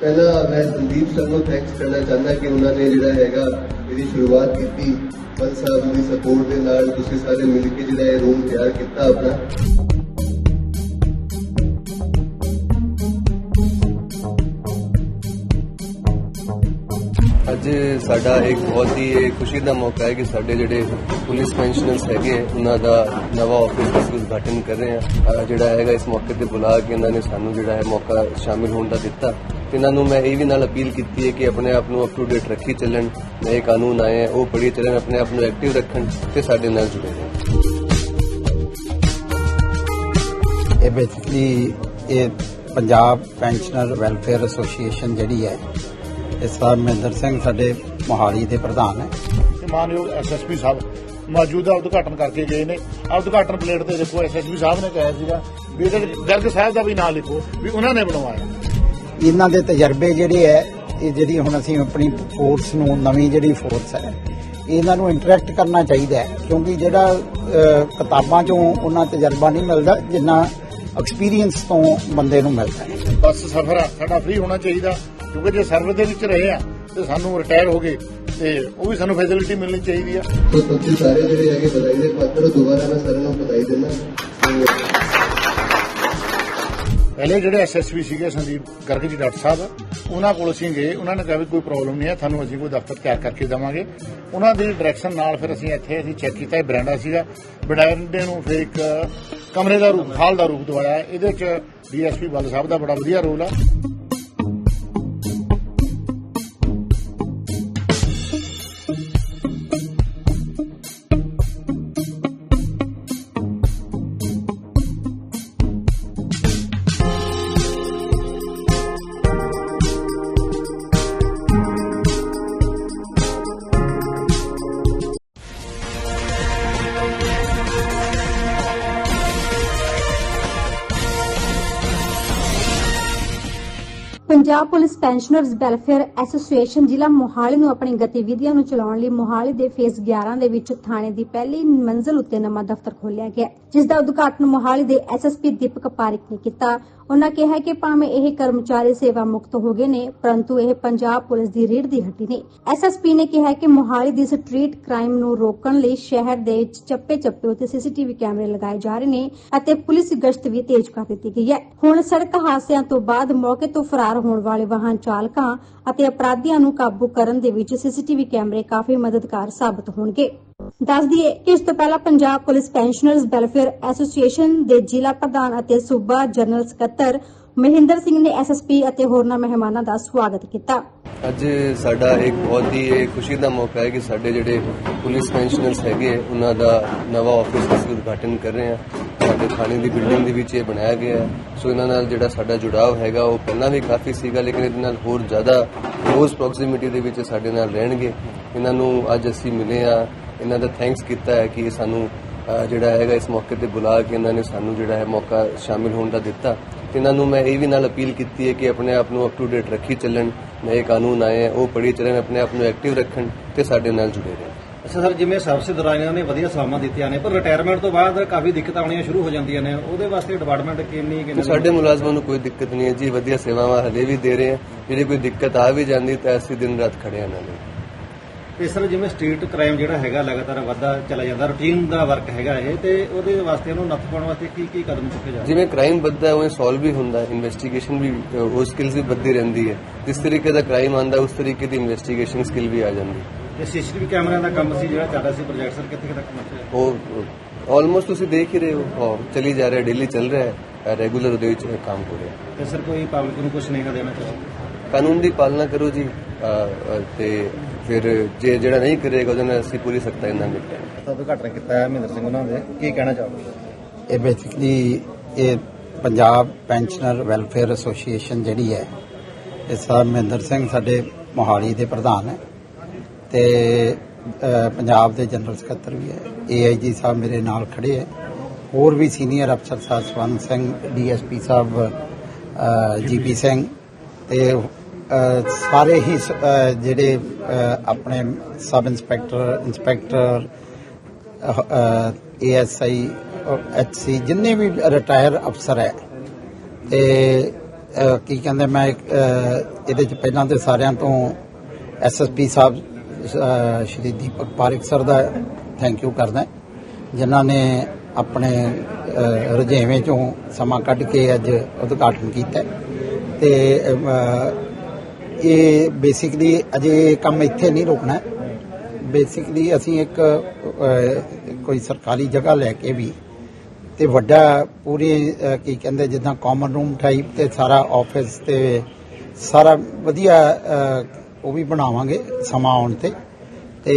ਪਹਿਲਾਂ ਮੈਂ ਸੰਦੀਪ ਸਿੰਘ ਨੂੰ ਥੈਂਕਸ ਕਰਨਾ ਚਾਹੁੰਦਾ ਕਿ ਉਹਨਾਂ ਨੇ ਜਿਹੜਾ ਹੈਗਾ ਇਹਦੀ ਸ਼ੁਰੂਆਤ ਕੀਤੀ। ਪੰਜ ਸਾਹਿਬ ਦੀ ਸਪੋਰਟ ਦੇ ਨਾਲ ਤੁਸੀਂ ਸਾਰੇ ਮਿਲ ਕੇ ਜਿਹੜਾ ਇਹ ਰੂਮ ਤਿਆਰ ਕੀਤਾ ਆਪਣਾ। ਅੱਜ ਸਾਡਾ ਇੱਕ ਬਹੁਤ ਹੀ ਇਹ ਖੁਸ਼ੀ ਦਾ ਮੌਕਾ ਹੈ ਕਿ ਸਾਡੇ ਜਿਹੜੇ ਪੁਲਿਸ ਪੈਨਸ਼ਨਰਸ ਹੈਗੇ ਆ, ਉਹਨਾਂ ਦਾ ਨਵਾਂ ਆਫਿਸ ਦਾ ਅਸੀਂ ਉਦਘਾਟਨ ਕਰ ਰਹੇ ਹਾਂ। ਜਿਹੜਾ ਹੈਗਾ ਇਸ ਮੌਕੇ ਤੇ ਬੁਲਾ ਕੇ ਇਹਨਾਂ ਨੇ ਸਾਨੂੰ ਜਿਹੜਾ ਹੈ ਮੌਕਾ ਸ਼ਾਮਿਲ ਹੋਣ ਦਾ ਦਿੱਤਾ। ਇਹਨਾਂ ਨੂੰ ਮੈਂ ਇਹ ਵੀ ਨਾਲ ਅਪੀਲ ਕੀਤੀ ਹੈ ਕਿ ਆਪਣੇ ਆਪ ਨੂੰ ਅਪ ਟੂ ਡੇਟ ਰੱਖੀ ਚੱਲਣ। ਨਵੇਂ ਕਾਨੂੰਨ ਆਏ ਆ ਉਹ ਪੜ੍ਹੀ ਚੱਲਣ ਆਪਣੇ ਆਪ ਨੂੰ ਐਕਟਿਵ ਰੱਖਣ ਤੇ ਸਾਡੇ ਨਾਲ ਜੁੜੇ ਰਹਿਣ। ਇਹ ਬੇਸਿਕਲੀ ਇਹ ਪੰਜਾਬ ਪੈਨਸ਼ਨਰ ਵੈਲਫੇਅਰ ਐਸੋਸੀਏਸ਼ਨ ਜਿਹੜੀ ਹੈ ਇਹ ਸਾਹਿਬ ਮਹਿੰਦਰ ਸਿੰਘ ਸਾਡੇ ਮੋਹਾਲੀ ਦੇ ਪ੍ਰਧਾਨ ਹੈ। ਮਾਨਯੋਗ ਐਸਐਸਪੀ ਸਾਹਿਬ ਮੌਜੂਦਾ ਉਦਘਾਟਨ ਕਰਕੇ ਗਏ ਨੇ। ਆ ਉਦਘਾਟਨ ਪਲੇਟ ਤੇ ਦੇਖੋ ਐਸਐਸਪੀ ਸਾਹਿਬ ਨੇ ਕਿਹਾ ਸੀਗਾ ਵੀ ਇਹਦੇ ਗਰਗ ਸਾਹਿਬ ਦਾ ਵੀ ਨਾਂ ਲਿਖੋ ਵੀ ਉਹਨਾਂ ਨੇ ਬਣਵਾਇਆ। ਇਹਨਾਂ ਦੇ ਤਜਰਬੇ ਜਿਹੜੇ ਹੈ ਇਹ ਜਿਹੜੀ ਹੁਣ ਅਸੀਂ ਆਪਣੀ ਫੋਰਸ ਨੂੰ ਨਵੀਂ ਜਿਹੜੀ ਫੋਰਸ ਹੈ ਇਹਨਾਂ ਨੂੰ ਇੰਟਰੈਕਟ ਕਰਨਾ ਚਾਹੀਦਾ ਹੈ। ਕਿਉਂਕਿ ਜਿਹੜਾ ਕਿਤਾਬਾਂ ਚੋਂ ਉਹਨਾਂ ਤਜਰਬਾ ਨਹੀਂ ਮਿਲਦਾ ਜਿੰਨਾ ਐਕਸਪੀਰੀਅੰਸ ਤੋਂ ਬੰਦੇ ਨੂੰ ਮਿਲਦਾ ਹੈ। ਬੱਸ ਸਫ਼ਰ ਸਾਡਾ ਫ੍ਰੀ ਹੋਣਾ ਚਾਹੀਦਾ ਕਿਉਂਕਿ ਜੇ ਸਰਵਿਸ ਦੇ ਵਿੱਚ ਰਹੇ ਆ ਤੇ ਸਾਨੂੰ ਰਿਟਾਇਰ ਹੋ ਗਏ ਤੇ ਉਹ ਵੀ ਸਾਨੂੰ ਫੈਸਿਲਿਟੀ ਮਿਲਣੀ ਚਾਹੀਦੀ ਆ। ਤੁਸੀਂ ਸਾਰੇ ਜਿਹੜੇ ਹੈਗੇ ਵਧਾਈ ਦੇ ਪਾਤਰ। ਦੁਬਾਰਾ ਮੈਂ ਸਾਰਿਆਂ ਨੂੰ ਵਧਾਈ ਦਿੰਦਾ। ਤੇ ਪਹਿਲੇ ਜਿਹੜੇ ਐਸਐਸਪੀ ਸੀਗੇ ਸੰਦੀਪ ਗਰਗ ਜੀ ਡਾਕਟਰ ਸਾਹਿਬ, ਉਹਨਾਂ ਕੋਲ ਅਸੀਂ ਗਏ, ਉਹਨਾਂ ਨੇ ਕਿਹਾ ਵੀ ਕੋਈ ਪ੍ਰੋਬਲਮ ਨਹੀਂ ਹੈ, ਤੁਹਾਨੂੰ ਅਸੀਂ ਕੋਈ ਦਫ਼ਤਰ ਤਿਆਰ ਕਰਕੇ ਦੇਵਾਂਗੇ। ਉਹਨਾਂ ਦੀ ਡਾਇਰੈਕਸ਼ਨ ਨਾਲ ਫਿਰ ਅਸੀਂ ਇੱਥੇ ਅਸੀਂ ਚੈੱਕ ਕੀਤਾ, ਇਹ ਬਰਾਂਡਾ ਸੀਗਾ। ਬਰਾਂਡੇ ਨੂੰ ਫਿਰ ਇੱਕ ਕਮਰੇ ਦਾ ਰੂਪ, ਹਾਲ ਦਾ ਰੂਪ ਦਵਾਇਆ। ਇਹਦੇ ਚ ਡੀਐਸਪੀ ਬੱਲ ਸਾਹਿਬ ਦਾ ਬੜਾ ਵਧੀਆ ਰੋਲ ਆ। Punjab police pensioners welfare association ਜ਼ਿਲ੍ਹਾ ਮੋਹਾਲੀ ਨੂੰ ਆਪਣੀ ਗਤੀਵਿਧੀਆਂ ਨੂੰ ਚਲਾਉਣ ਲਈ ਮੋਹਾਲੀ ਦੇ ਫੇਸ 11 ਦੇ ਵਿੱਚ ਥਾਣੇ ਦੀ ਪਹਿਲੀ ਮੰਜ਼ਲ ਉੱਤੇ ਨਵਾਂ ਦਫ਼ਤਰ ਖੋਲ੍ਹਿਆ ਗਿਆ, ਜਿਸ ਦਾ ਉਦਘਾਟਨ ਮੋਹਾਲੀ ਦੇ ਐਸਐਸਪੀ ਦੀਪਕ ਪਾਰਿਕ ਨੇ ਕੀਤਾ। ਉਹਨਾਂ ਕਿਹਾ ਕਿ ਭਾਵੇਂ ਇਹ ਕਰਮਚਾਰੀ ਸੇਵਾ ਮੁਕਤ ਹੋ ਗਏ ਨੇ, ਪਰੰਤੂ ਇਹ ਪੰਜਾਬ ਪੁਲਿਸ ਦੀ ਰੀੜ ਦੀ ਹੱਡੀ ਨੇ। ਐਸਐਸਪੀ ਨੇ ਕਿਹਾ ਕਿ ਮੋਹਾਲੀ ਦੀ ਸਟਰੀਟ ਕ੍ਰਾਈਮ ਨੂੰ ਰੋਕਣ ਲਈ ਸ਼ਹਿਰ ਦੇ ਵਿੱਚ ਚੱਪੇ-ਚੱਪੇ ਉੱਤੇ ਸੀਸੀਟੀਵੀ ਕੈਮਰੇ ਲਗਾਏ ਜਾ ਰਹੇ ਨੇ ਅਤੇ ਪੁਲਿਸ ਗਸ਼ਤ ਵੀ ਤੇਜ਼ ਕਰ ਦਿੱਤੀ ਗਈ ਹੈ। ਹੁਣ ਸੜਕ ਹਾਦਸਿਆਂ ਤੋਂ ਬਾਅਦ ਮੌਕੇ ਤੋਂ ਫਰਾਰ ਹੋਣ ਵਾਲੇ ਵਾਹਨ ਚਾਲਕਾਂ ਅਤੇ ਅਪਰਾਧੀਆਂ ਨੂੰ ਕਾਬੂ ਕਰਨ ਦੇ ਵਿੱਚ ਸੀਸੀਟੀਵੀ ਕੈਮਰੇ ਕਾਫੀ ਮਦਦਗਾਰ ਸਾਬਤ ਹੋਣਗੇ। ਦੱਸ ਦਈਏ ਕਿ ਇਸ ਤੋਂ ਪਹਿਲਾਂ Punjab police pensioners welfare association ਦੇ ਜ਼ਿਲ੍ਹਾ ਪ੍ਰਧਾਨ ਅਤੇ ਸੂਬਾ ਜਨਰਲ ਸਕੱਤਰ ਮਹਿੰਦਰ ਸਿੰਘ ਨੇ ਐਸਐਸਪੀ ਅਤੇ ਹੋਰਨਾਂ ਮਹਿਮਾਨਾਂ ਦਾ ਸਵਾਗਤ ਕੀਤਾ। ਅੱਜ ਸਾਡਾ ਇੱਕ ਬਹੁਤ ਹੀ ਖੁਸ਼ੀ ਦਾ ਮੌਕਾ ਹੈ ਕਿ ਸਾਡੇ ਜਿਹੜੇ ਪੁਲਿਸ ਪੈਨਸ਼ਨਰਸ ਹੈਗੇ ਆ, ਉਹਨਾਂ ਦਾ ਨਵਾਂ ਆਫਿਸ ਅਸੀਂ ਉਦਘਾਟਨ ਕਰ ਰਹੇ ਹਾਂ। ਸਾਡੇ ਥਾਣੇ ਦੀ ਬਿਲਡਿੰਗ ਦੇ ਵਿੱਚ ਇਹ ਬਣਾਇਆ ਗਿਆ ਸੋ ਇਹਨਾਂ ਨਾਲ ਜਿਹੜਾ ਸਾਡਾ ਜੁੜਾਵ ਹੈਗਾ ਉਹ ਪਹਿਲਾਂ ਵੀ ਕਾਫੀ ਸੀਗਾ ਲੇਕਿਨ ਇਹਦੇ ਨਾਲ ਹੋਰ ਜ਼ਿਆਦਾ ਕਲੋਜ਼ ਪ੍ਰੋਕਸੀਮਿਟੀ ਦੇ ਵਿੱਚ ਸਾਡੇ ਨਾਲ ਰਹਿਣਗੇ। ਇਹਨਾਂ ਨੂੰ ਅੱਜ ਅਸੀਂ ਮਿਲੇ ਆ ਇਹਨਾਂ ਦਾ ਥੈਂਕਸ ਕੀਤਾ ਹੈ ਕਿ ਸਾਨੂੰ ਜਿਹੜਾ ਹੈਗਾ ਇਸ ਮੌਕੇ ਤੇ ਬੁਲਾ ਕੇ ਇਹਨਾਂ ਨੇ ਸਾਨੂੰ ਜਿਹੜਾ ਹੈ ਮੌਕਾ ਸ਼ਾਮਿਲ ਹੋਣ ਦਾ ਦਿੱਤਾ। ਤੇ ਇਹਨਾਂ ਨੂੰ ਮੈਂ ਇਹ ਵੀ ਨਾਲ ਅਪੀਲ ਕੀਤੀ ਹੈ ਕਿ ਆਪਣੇ ਆਪ ਨੂੰ ਅਪ ਟੂ ਡੇਟ ਰੱਖੀ ਚੱਲਣ ਨਵੇਂ ਕਾਨੂੰਨ ਆਏ ਆ ਉਹ ਪੜ੍ਹੀ ਚੱਲਣ ਆਪਣੇ ਆਪ ਨੂੰ ਐਕਟਿਵ ਰੱਖਣ ਤੇ ਸਾਡੇ ਨਾਲ ਜੁੜੇ ਰਹਿਣ। ਅੱਛਾ ਸਰ ਜਿਵੇਂ ਸਰਵਿਸ ਦੌਰਾਨ ਇਹਨਾਂ ਨੇ ਵਧੀਆ ਸੇਵਾਵਾਂ ਦਿੱਤੀਆਂ ਨੇ ਪਰ ਰਿਟਾਇਰਮੈਂਟ ਤੋਂ ਬਾਅਦ ਕਾਫੀ ਦਿੱਕਤਾਂ ਆਉਣੀਆਂ ਸ਼ੁਰੂ ਹੋ ਜਾਂਦੀਆਂ ਨੇ ਉਹਦੇ ਵਾਸਤੇ ਡਿਪਾਰਟਮੈਂਟ ਕਿੰਨੀ ਕਿੰਨੀ ਸਾਡੇ ਮੁਲਾਜ਼ਮਾਂ ਨੂੰ ਕੋਈ ਦਿੱਕਤ ਨਹੀਂ ਹੈ ਜੀ ਵਧੀਆ ਸੇਵਾਵਾਂ ਹਲੇ ਵੀ ਦੇ ਰਹੇ ਆ ਜਿਹੜੀ ਕੋਈ ਦਿੱਕਤ ਆ ਵੀ ਜਾਂਦੀ ਤਾਂ ਅਸੀਂ ਦਿਨ ਰਾਤ ਖੜੇ ਆ ਲਈ ਤੇ ਸਰ ਜਿਵੇਂ ਸਟਰੀਟ ਕ੍ਰਾਈਮ ਜਿਹੜਾ ਹੈਗਾ ਲਗਾਤਾਰ ਵੱਧਦਾ ਚਲਾ ਜਾਂਦਾ ਰੂਟੀਨ ਦਾ ਵਰਕ ਹੈਗਾ ਇਹ ਤੇ ਉਹਦੇ ਵਾਸਤੇ ਉਹਨੂੰ ਨੱਥ ਪਾਉਣ ਵਾਸਤੇ ਕੀ ਕੀ ਕਦਮ ਚੁੱਕੇ ਜਾ ਰਹੇ? ਜਿਵੇਂ ਕ੍ਰਾਈਮ ਵੱਧਦਾ ਹੈ ਉਹ ਸੋਲਵ ਵੀ ਹੁੰਦਾ ਹੈ ਇਨਵੈਸਟੀਗੇਸ਼ਨ ਵੀ ਉਹ ਸਕਿੱਲਸ ਵੀ ਵੱਧਦੀ ਰਹਿੰਦੀ ਹੈ। ਜਿਸ ਤਰੀਕੇ ਦਾ ਕ੍ਰਾਈਮ ਆਂਦਾ ਉਸ ਤਰੀਕੇ ਦੀ ਇਨਵੈਸਟੀਗੇਸ਼ਨ ਸਕਿੱਲ ਵੀ ਆ ਜਾਂਦੀ ਹੈ। ਤੇ ਸੀਸੀਟੀਵੀ ਕੈਮਰਿਆਂ ਦਾ ਕੰਮ ਸੀ ਜਿਹੜਾ ਚੱਲ ਰਿਹਾ ਸੀ ਪ੍ਰੋਜੈਕਟ ਸਰ ਕਿੱਥੇ ਤੱਕ ਪਹੁੰਚਿਆ ਉਹ ਆਲਮੋਸਟ ਤੁਸੀਂ ਦੇਖ ਹੀ ਰਹੇ ਹੋ। ਚੱਲੀ ਜਾ ਰਿਹਾ ਡੇਲੀ ਚੱਲ ਰਿਹਾ ਹੈ ਰੈਗੂਲਰ ਉਹਦੇ ਵਿੱਚ ਕੰਮ ਹੋ ਰਿਹਾ। ਤੇ ਸਰ ਕੋਈ ਪਬਲਿਕ ਨੂੰ ਕੁਝ ਸੁਨੇਹਾ ਦੇਣਾ ਚਾਹੁੰਦੇ? ਕਾਨੂੰਨ ਦੀ ਪਾਲਣਾ ਕਰੋ ਜੀ। ਤੇ ਫਿਰ ਜੇ ਜਿਹੜਾ ਨਹੀਂ ਕਰੇਗਾ ਉਹਦੇ ਨਾਲ ਅਸੀਂ ਪੂਰੀ ਸਖਤਾਈ ਨਾਲ ਨਿਪਟਾਂਗੇ। ਤਾਂ ਉਦਘਾਟਨ ਕੀਤਾ ਹੈ ਮਹਿੰਦਰ ਸਿੰਘ ਉਹਨਾਂ ਦੇ। ਕੀ ਕਹਿਣਾ ਚਾਹੋਗੇ? ਇਹ ਬੇਸਿਕਲੀ ਇਹ ਪੰਜਾਬ ਪੈਨਸ਼ਨਰ ਵੈਲਫੇਅਰ ਐਸੋਸੀਏਸ਼ਨ ਜਿਹੜੀ ਹੈ ਇਹ ਸਾਹਿਬ ਮਹਿੰਦਰ ਸਿੰਘ ਸਾਡੇ ਮੋਹਾਲੀ ਦੇ ਪ੍ਰਧਾਨ ਹੈ ਤੇ ਪੰਜਾਬ ਦੇ ਜਨਰਲ ਸਕੱਤਰ ਵੀ ਹੈ। ਏਆਈਜੀ ਸਾਹਿਬ ਮੇਰੇ ਨਾਲ ਖੜੇ ਹੈ। ਹੋਰ ਵੀ ਸੀਨੀਅਰ ਅਫਸਰ ਸਾਹਿਬ ਸਵਰਨ ਸਿੰਘ ਡੀਐਸਪੀ ਸਾਹਿਬ ਜੀਪੀ ਸਿੰਘ ਤੇ ਸਾਰੇ ਹੀ ਜਿਹੜੇ ਆਪਣੇ ਸਬ ਇੰਸਪੈਕਟਰ ਇੰਸਪੈਕਟਰ ਏਐਸਆਈ ਔਰ ਐਚਸੀ ਜਿੰਨੇ ਵੀ ਰਿਟਾਇਰ ਅਫਸਰ ਹੈ, ਤੇ ਕੀ ਕਹਿੰਦੇ ਮੈਂ ਇਹਦੇ ਚ ਪਹਿਲਾਂ ਤੇ ਸਾਰਿਆਂ ਤੋਂ ਐਸਐਸਪੀ ਸਾਹਿਬ ਸ਼੍ਰੀ ਦੀਪਕ ਪਾਰਿਕ ਸਰ ਦਾ ਥੈਂਕ ਯੂ ਕਰਦਾ ਜਿਨ੍ਹਾਂ ਨੇ ਆਪਣੇ ਰੁਝੇਵੇਂ ਚੋਂ ਸਮਾਂ ਕੱਢ ਕੇ ਅੱਜ ਉਦਘਾਟਨ ਕੀਤਾ ਹੈ। ਤੇ ਇਹ ਬੇਸਿਕਲੀ ਅਜੇ ਕੰਮ ਇੱਥੇ ਨਹੀਂ ਰੁਕਣਾ। ਬੇਸਿਕਲੀ ਅਸੀਂ ਇੱਕ ਕੋਈ ਸਰਕਾਰੀ ਜਗ੍ਹਾ ਲੈ ਕੇ ਵੀ ਤੇ ਵੱਡਾ ਪੂਰੇ ਕੀ ਕਹਿੰਦੇ ਜਿੱਦਾਂ ਕਾਮਨ ਰੂਮ ਟਾਈਪ ਤੇ ਸਾਰਾ ਆਫਿਸ ਤੇ ਸਾਰਾ ਵਧੀਆ ਉਹ ਵੀ ਬਣਾਵਾਂਗੇ ਸਮਾਂ ਆਉਣ ਤੇ। ਤੇ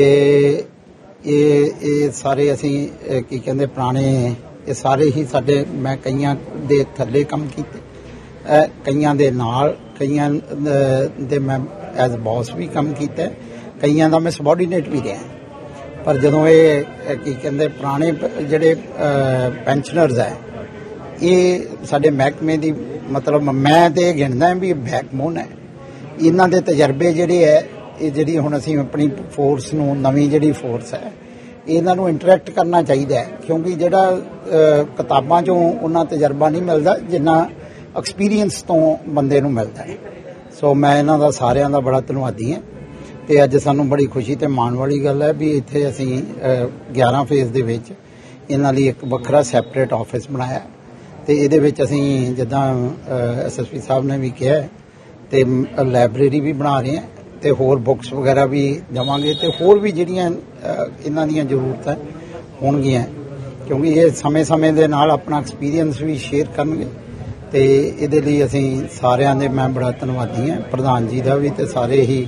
ਇਹ ਇਹ ਸਾਰੇ ਅਸੀਂ ਕੀ ਕਹਿੰਦੇ ਪੁਰਾਣੇ, ਇਹ ਸਾਰੇ ਹੀ ਸਾਡੇ, ਮੈਂ ਕਈਆਂ ਦੇ ਥੱਲੇ ਕੰਮ ਕੀਤੇ। ਕਈਆਂ ਦੇ ਨਾਲ, ਕਈਆਂ ਦੇ ਮੈਂ ਐਜ਼ ਬੌਸ ਵੀ ਕੰਮ ਕੀਤਾ, ਕਈਆਂ ਦਾ ਮੈਂ ਸਬੋਰਡੀਨੇਟ ਵੀ ਰਿਹਾ। ਪਰ ਜਦੋਂ ਇਹ ਕੀ ਕਹਿੰਦੇ, ਪੁਰਾਣੇ ਪ- ਜਿਹੜੇ ਪੈਨਸ਼ਨਰਸ ਹੈ, ਇਹ ਸਾਡੇ ਮਹਿਕਮੇ ਦੀ ਮਤਲਬ ਮੈਂ ਤੇ ਇਹ ਗਿਣਦਾ ਵੀ ਬੈਕਬੋਨ ਹੈ। ਇਹਨਾਂ ਦੇ ਤਜਰਬੇ ਜਿਹੜੇ ਹੈ, ਇਹ ਜਿਹੜੀ ਹੁਣ ਅਸੀਂ ਆਪਣੀ ਫੋਰਸ ਨੂੰ, ਨਵੀਂ ਜਿਹੜੀ ਫੋਰਸ ਹੈ, ਇਹਨਾਂ ਨੂੰ ਇੰਟਰੈਕਟ ਕਰਨਾ ਚਾਹੀਦਾ ਕਿਉਂਕਿ ਜਿਹੜਾ ਕਿਤਾਬਾਂ 'ਚੋਂ ਉਹਨਾਂ ਤਜਰਬਾ ਨਹੀਂ ਮਿਲਦਾ, ਜਿੰਨਾ ਐਕਸਪੀਰੀਅੰਸ ਤੋਂ ਬੰਦੇ ਨੂੰ ਮਿਲਦਾ ਹੈ। ਸੋ ਮੈਂ ਇਹਨਾਂ ਦਾ ਸਾਰਿਆਂ ਦਾ ਬੜਾ ਧੰਨਵਾਦੀ ਹਾਂ। ਤੇ ਅੱਜ ਸਾਨੂੰ ਬੜੀ ਖੁਸ਼ੀ ਤੇ ਮਾਣ ਵਾਲੀ ਗੱਲ ਹੈ ਵੀ ਇੱਥੇ ਅਸੀਂ ਅਹ, 11 ਫੇਜ਼ ਦੇ ਵਿੱਚ ਇਹਨਾਂ ਲਈ ਇੱਕ ਵੱਖਰਾ ਸੈਪਰੇਟ ਆਫਿਸ ਬਣਾਇਆ। ਤੇ ਇਹਦੇ ਵਿੱਚ ਅਸੀਂ ਜਿੱਦਾਂ ਐਸਐਸਪੀ ਸਾਹਿਬ ਨੇ ਵੀ ਕਿਹਾ ਹੈ, ਤੇ ਲਾਇਬ੍ਰੇਰੀ ਵੀ ਬਣਾ ਰਹੇ ਹਾਂ ਤੇ ਹੋਰ ਬੁੱਕਸ ਵਗੈਰਾ ਵੀ ਦੇਵਾਂਗੇ ਤੇ ਹੋਰ ਵੀ ਜਿਹੜੀਆਂ ਇਹਨਾਂ ਦੀਆਂ ਜ਼ਰੂਰਤਾਂ ਹੋਣਗੀਆਂ। ਕਿਉਂਕਿ ਇਹ ਸਮੇਂ-ਸਮੇਂ ਦੇ ਨਾਲ ਆਪਣਾ ਐਕਸਪੀਰੀਅੰਸ ਵੀ ਸ਼ੇਅਰ ਕਰਨਗੇ। ਤੇ ਇਹਦੇ ਲਈ ਅਸੀਂ ਸਾਰਿਆਂ ਦੇ ਮੈਂ ਬੜਾ ਧੰਨਵਾਦੀ ਹਾਂ। ਪ੍ਰਧਾਨ ਜੀ ਦਾ ਵੀ ਤੇ ਸਾਰੇ ਹੀ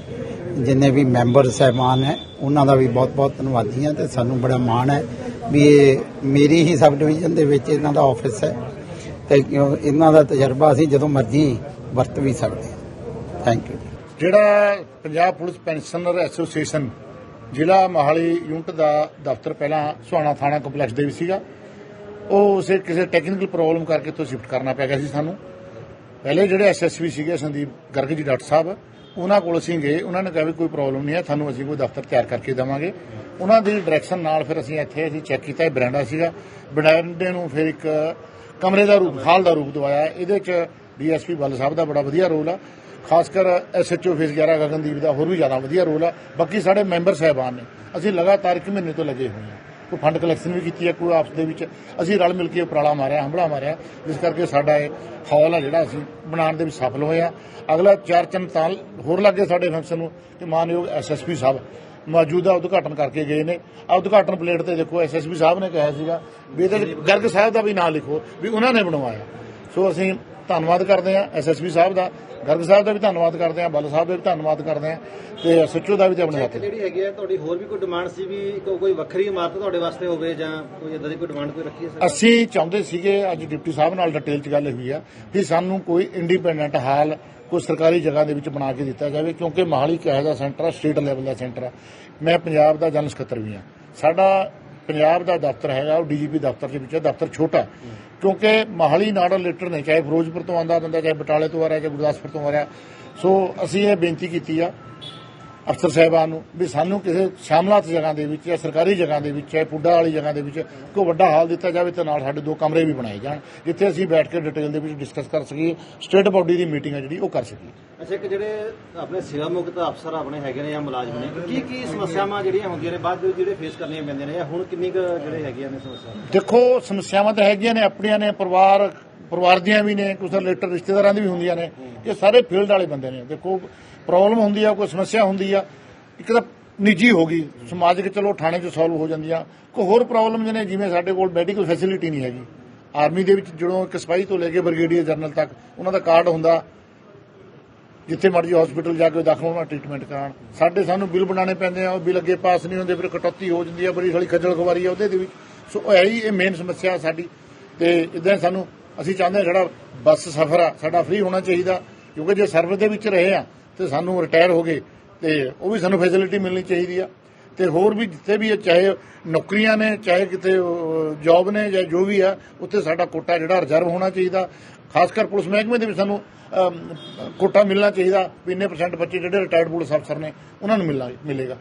ਜਿੰਨੇ ਵੀ ਮੈਂਬਰ ਸਹਿਬਾਨ ਹੈ, ਉਹਨਾਂ ਦਾ ਵੀ ਬਹੁਤ-ਬਹੁਤ ਧੰਨਵਾਦੀ ਹਾਂ ਤੇ ਸਾਨੂੰ ਬੜਾ ਮਾਣ ਹੈ ਵੀ ਇਹ ਮੇਰੀ ਹੀ ਸਬ ਡਿਵੀਜ਼ਨ ਦੇ ਵਿੱਚ ਇਹਨਾਂ ਦਾ ਆਫਿਸ ਹੈ ਤੇ ਇਹਨਾਂ ਦਾ ਤਜਰਬਾ ਅਸੀਂ ਜਦੋਂ ਮਰਜ਼ੀ ਵਰਤ ਵੀ ਸਕਦੇ ਹਾਂ। ਥੈਂਕ ਯੂ ਜਿਹੜਾ ਪੰਜਾਬ ਪੁਲਿਸ ਪੈਨਸ਼ਨਰ ਐਸੋਸੀਏਸ਼ਨ ਜ਼ਿਲ੍ਹਾ ਮੋਹਾਲੀ ਯੂਨਿਟ ਦਾ ਦਫ਼ਤਰ ਪਹਿਲਾਂ ਸੁਹਾਣਾ ਥਾਣਾ ਕੰਪਲੈਕਸ ਦੇ ਵਿੱਚ ਸੀਗਾ ਉਹ ਉਸੇ ਕਿਸੇ ਟੈਕਨੀਕਲ ਪ੍ਰੋਬਲਮ ਕਰਕੇ ਤੋਂ ਸ਼ਿਫਟ ਕਰਨਾ ਪੈ ਗਿਆ ਸੀ ਸਾਨੂੰ। ਪਹਿਲੇ ਜਿਹੜੇ ਐਸਐਸਵੀ ਸੀਗੇ, ਸੰਦੀਪ ਗਰਗ ਜੀ, ਡਾਕਟਰ ਸਾਹਿਬ, ਉਹਨਾਂ ਕੋਲ ਅਸੀਂ ਗਏ। ਉਹਨਾਂ ਨੇ ਕਿਹਾ ਵੀ ਕੋਈ ਪ੍ਰੋਬਲਮ ਨਹੀਂ ਹੈ, ਤੁਹਾਨੂੰ ਅਸੀਂ ਕੋਈ ਦਫ਼ਤਰ ਤਿਆਰ ਕਰਕੇ ਦੇਵਾਂਗੇ। ਉਹਨਾਂ ਦੀ ਡਾਇਰੈਕਸ਼ਨ ਨਾਲ ਫਿਰ ਅਸੀਂ ਇੱਥੇ ਅਸੀਂ ਚੈੱਕ ਕੀਤਾ, ਇਹ ਬਰਾਂਡਾ ਸੀਗਾ। ਬਰਾਂਡੇ ਨੂੰ ਫਿਰ ਇੱਕ ਕਮਰੇ ਦਾ ਰੂਪ, ਹਾਲ ਦਾ ਰੂਪ ਦਵਾਇਆ। ਇਹਦੇ ਚ ਡੀਐਸਪੀ ਬੱਲ ਸਾਹਿਬ ਦਾ ਬੜਾ ਵਧੀਆ ਰੋਲ ਆ। ਖਾਸ ਕਰ ਐਸਐਚਓ ਫੇਸ 11 ਗਗਨਦੀਪ ਦਾ ਹੋਰ ਵੀ ਜ਼ਿਆਦਾ ਵਧੀਆ ਰੋਲ ਆ। ਬਾਕੀ ਸਾਡੇ ਮੈਂਬਰ ਸਹਿਬਾਨ ਨੇ। ਅਸੀਂ ਲਗਾਤਾਰ ਇੱਕ ਮਹੀਨੇ ਤੋਂ ਲੱਗੇ ਹੋਏ ਹਾਂ। ਕੋਈ ਫੰਡ ਕਲੈਕਸ਼ਨ ਵੀ ਕੀਤੀ ਹੈ, ਕੋਈ ਆਪਸ ਦੇ ਵਿੱਚ ਅਸੀਂ ਰਲ ਮਿਲ ਕੇ ਉਪਰਾਲਾ ਮਾਰਿਆ ਹੰਬੜਾ ਮਾਰਿਆ, ਜਿਸ ਕਰਕੇ ਸਾਡਾ ਇਹ ਹਾਲ ਆ ਜਿਹੜਾ ਅਸੀਂ ਬਣਾਉਣ ਦੇ ਵਿੱਚ ਸਫਲ ਹੋਇਆ ਅਗਲਾ ਚਾਰ ਚੰਨ ਤਾਂ ਹੋਰ ਲੱਗੇ ਸਾਡੇ ਫੰਕਸ਼ਨ ਨੂੰ ਕਿ ਮਾਨਯੋਗ ਐਸਐਸਪੀ ਸਾਹਿਬ ਮੌਜੂਦਾ ਉਦਘਾਟਨ ਕਰਕੇ ਗਏ ਨੇ। ਆ ਉਦਘਾਟਨ ਪਲੇਟ ਤੇ ਦੇਖੋ ਐਸਐਸਪੀ ਸਾਹਿਬ ਨੇ ਕਿਹਾ ਸੀਗਾ ਵੀ ਇਹਦੇ ਗਰਗ ਸਾਹਿਬ ਦਾ ਵੀ ਨਾਂ ਲਿਖੋ, ਵੀ ਉਹਨਾਂ ਨੇ ਬਣਵਾਇਆ। ਸੋ ਅਸੀਂ ਧੰਨਵਾਦ ਕਰਦੇ ਹਾਂ ਐਸਐਸਪੀ ਸਾਹਿਬ ਦਾ ਗਰਗ ਸਾਹਿਬ ਦਾ ਵੀ ਧੰਨਵਾਦ ਕਰਦੇ ਹਾਂ ਬੱਲ ਸਾਹਿਬ ਦਾ ਵੀ ਧੰਨਵਾਦ ਕਰਦੇ ਹਾਂ ਤੇ ਐਸਐਚਓ ਦਾ ਵੀ ਤੇ ਆਪਣੇ ਹੱਥ ਜਿਹੜੀ ਹੈਗੀ ਹੈ ਤੁਹਾਡੀ ਹੋਰ ਵੀ ਕੋਈ ਡਿਮਾਂਡ ਸੀ ਵੀ ਕੋਈ ਵੱਖਰੀ ਇਮਾਰਤ ਤੁਹਾਡੇ ਵਾਸਤੇ ਹੋਵੇ ਜਾਂ ਕੋਈ ਇਦਾਂ ਦੀ ਕੋਈ ਡਿਮਾਂਡ ਕੋਈ ਰੱਖੀ ਹੈ ਅਸੀਂ ਚਾਹੁੰਦੇ ਸੀਗੇ ਅੱਜ ਡਿਪਟੀ ਸਾਹਿਬ ਨਾਲ ਡਿਟੇਲ 'ਚ ਗੱਲ ਹੋਈ ਆ ਕਿ ਸਾਨੂੰ ਕੋਈ ਇੰਡੀਪੈਂਡੈਂਟ ਹਾਲ ਕੋਈ ਸਰਕਾਰੀ ਜਗ੍ਹਾ ਦੇ ਵਿੱਚ ਬਣਾ ਕੇ ਦਿੱਤਾ ਜਾਵੇ ਕਿਉਂਕਿ ਮੋਹਾਲੀ ਇਹੋ ਜਿਹਾ ਸੈਂਟਰ ਆ ਸਟੇਟ ਲੈਵਲ ਦਾ ਸੈਂਟਰ ਆ। ਮੈਂ ਪੰਜਾਬ ਦਾ ਜਨਰਲ ਸਕੱਤਰ ਵੀ ਆ ਸਾਡਾ ਪੰਜਾਬ ਦਾ ਦਫ਼ਤਰ ਹੈਗਾ, ਉਹ ਡੀਜੀਪੀ ਦਫ਼ਤਰ ਦੇ ਵਿੱਚ ਦਫ਼ਤਰ ਛੋਟਾ ਕਿਉਂਕਿ ਮੋਹਾਲੀ ਨਾਲ ਰਿਲੇਟਡ ਨੇ, ਚਾਹੇ ਫਿਰੋਜ਼ਪੁਰ ਤੋਂ ਆਂਦਾ ਬੰਦਾ, ਚਾਹੇ ਬਟਾਲੇ ਤੋਂ ਆ ਰਿਹਾ, ਚਾਹੇ ਗੁਰਦਾਸਪੁਰ ਤੋਂ ਆ ਰਿਹਾ। ਸੋ ਅਸੀਂ ਇਹ ਬੇਨਤੀ ਕੀਤੀ ਆ ਅਫਸਰ ਸਾਹਿਬਾਨ ਨੂੰ ਵੀ ਸਾਨੂੰ ਕਿਸੇ ਸ਼ਾਮਲਾਤ ਜਗ੍ਹਾ ਦੇ ਵਿੱਚ ਜਾਂ ਸਰਕਾਰੀ ਜਗ੍ਹਾ ਦੇ ਵਿੱਚ ਚਾਹੇ ਪੁੱਡਾ ਵਾਲੀ ਜਗ੍ਹਾ ਦੇ ਵਿੱਚ ਕੋਈ ਵੱਡਾ ਹਾਲ ਦਿੱਤਾ ਜਾਵੇ ਤੇ ਨਾਲ ਸਾਡੇ ਦੋ ਕਮਰੇ ਵੀ ਬਣਾਏ ਜਾਣ ਜਿੱਥੇ ਅਸੀਂ ਬੈਠ ਕੇ ਡਿਟੇਲ ਦੇ ਵਿੱਚ ਡਿਸਕਸ ਕਰ ਸਕੀਏ ਸਟੇਟ ਬਾਡੀ ਦੀ ਮੀਟਿੰਗ ਹੈ ਜਿਹੜੀ ਉਹ ਕਰ ਸਕੀਏ। ਅੱਛਾ ਇੱਕ ਜਿਹੜੇ ਆਪਣੇ ਸੇਵਾ ਮੁਕਤ ਅਫਸਰ ਆਪਣੇ ਹੈਗੇ ਨੇ ਜਾਂ ਮੁਲਾਜ਼ਮ ਨੇ ਕੀ ਕੀ ਸਮੱਸਿਆਵਾਂ ਜਿਹੜੀਆਂ ਹੁੰਦੀਆਂ ਨੇ ਬਾਅਦ ਵਿੱਚ ਜਿਹੜੇ ਫੇਸ ਕਰਨੀਆਂ ਪੈਂਦੀਆਂ ਨੇ ਜਾਂ ਹੁਣ ਕਿੰਨੀ ਕੁ ਜਿਹੜੇ ਹੈਗੀਆਂ ਨੇ ਸਮੱਸਿਆਵਾਂ? ਦੇਖੋ ਸਮੱਸਿਆਵਾਂ ਤਾਂ ਹੈਗੀਆਂ ਨੇ ਆਪਣੀਆਂ ਨੇ ਪਰਿਵਾਰ ਪਰਿਵਾਰ ਦੀਆਂ ਵੀ ਨੇ ਕੁਝ ਰਿਲੇਟਡ ਰਿਸ਼ਤੇਦਾਰਾਂ ਦੀ ਵੀ ਹੁੰਦੀਆਂ ਨੇ। ਇਹ ਸਾਰੇ ਫੀਲਡ ਵਾਲੇ ਬੰਦੇ ਨੇ। ਦੇਖੋ ਪ੍ਰੋਬਲਮ ਹੁੰਦੀ ਆ, ਕੋਈ ਸਮੱਸਿਆ ਹੁੰਦੀ ਆ, ਇੱਕ ਤਾਂ ਨਿੱਜੀ ਹੋ ਗਈ। ਸਮਾਜਿਕ ਚਲੋ ਥਾਣੇ 'ਚ ਸੋਲਵ ਹੋ ਜਾਂਦੀਆਂ। ਕੋਈ ਹੋਰ ਪ੍ਰੋਬਲਮ ਨੇ ਜਿਵੇਂ ਸਾਡੇ ਕੋਲ ਮੈਡੀਕਲ ਫੈਸਿਲਿਟੀ ਨਹੀਂ ਹੈਗੀ। ਆਰਮੀ ਦੇ ਵਿੱਚ ਜਦੋਂ ਇੱਕ ਸਿਪਾਹੀ ਤੋਂ ਲੈ ਕੇ ਬ੍ਰਿਗੇਡੀਅਰ ਜਨਰਲ ਤੱਕ ਉਹਨਾਂ ਦਾ ਕਾਰਡ ਹੁੰਦਾ, ਜਿੱਥੇ ਮਰਜ਼ੀ ਹਸਪੀਟਲ ਜਾ ਕੇ ਦਾਖਲ ਹੋਣਾ ਟ੍ਰੀਟਮੈਂਟ ਕਰਾਉਣ। ਸਾਡੇ ਸਾਨੂੰ ਬਿੱਲ ਬਣਾਉਣੇ ਪੈਂਦੇ ਆ, ਉਹ ਬਿੱਲ ਅੱਗੇ ਪਾਸ ਨਹੀਂ ਹੁੰਦੇ, ਫਿਰ ਕਟੌਤੀ ਹੋ ਜਾਂਦੀ ਆ, ਬੜੀ ਸਾਲੀ ਖੱਜਲ ਖਵਾਰੀ ਆ ਉਹਦੇ ਦੇ ਵਿੱਚ। ਸੋ ਇਹ ਹੀ ਇਹ ਮੇਨ ਸਮੱਸਿਆ ਸਾਡੀ। ਤੇ ਇਦਾਂ ਸਾਨੂੰ ਅਸੀਂ ਚਾਹੁੰਦੇ ਹਾਂ ਜਿਹੜਾ ਬੱਸ ਸਫ਼ਰ ਆ, ਸਾਡਾ ਫ੍ਰੀ ਹੋਣਾ ਚਾਹੀਦਾ, ਕਿਉਂਕਿ ਜੇ ਸਰਵਿਸ ਦੇ ਵਿੱਚ ਰਹੇ ਆ, ਤੇ ਸਾਨੂੰ ਰਿਟਾਇਰ ਹੋ ਗਏ, ਤੇ ਉਹ ਵੀ ਸਾਨੂੰ ਫੈਸਿਲਿਟੀ ਮਿਲਣੀ ਚਾਹੀਦੀ ਆ। ਤੇ ਹੋਰ ਵੀ ਜਿੱਥੇ ਵੀ ਚਾਹੇ ਨੌਕਰੀਆਂ ਨੇ, ਚਾਹੇ ਕਿਤੇ ਜੌਬ ਨੇ ਜਾਂ ਜੋ ਵੀ ਆ, ਉੱਥੇ ਸਾਡਾ ਕੋਟਾ ਜਿਹੜਾ ਰਿਜ਼ਰਵ ਹੋਣਾ ਚਾਹੀਦਾ। ਖਾਸ ਕਰ ਪੁਲਿਸ ਮਹਿਕਮੇ ਦੇ ਵੀ ਸਾਨੂੰ ਕੋਟਾ ਮਿਲਣਾ ਚਾਹੀਦਾ, ਵੀ ਇੰਨੇ ਪਰਸੈਂਟ ਬੱਚੇ ਜਿਹੜੇ ਰਿਟਾਇਰਡ ਪੁਲਿਸ ਅਫਸਰ ਨੇ, ਉਹਨਾਂ ਨੂੰ ਮਿਲਣਾ, ਮਿਲੇਗਾ।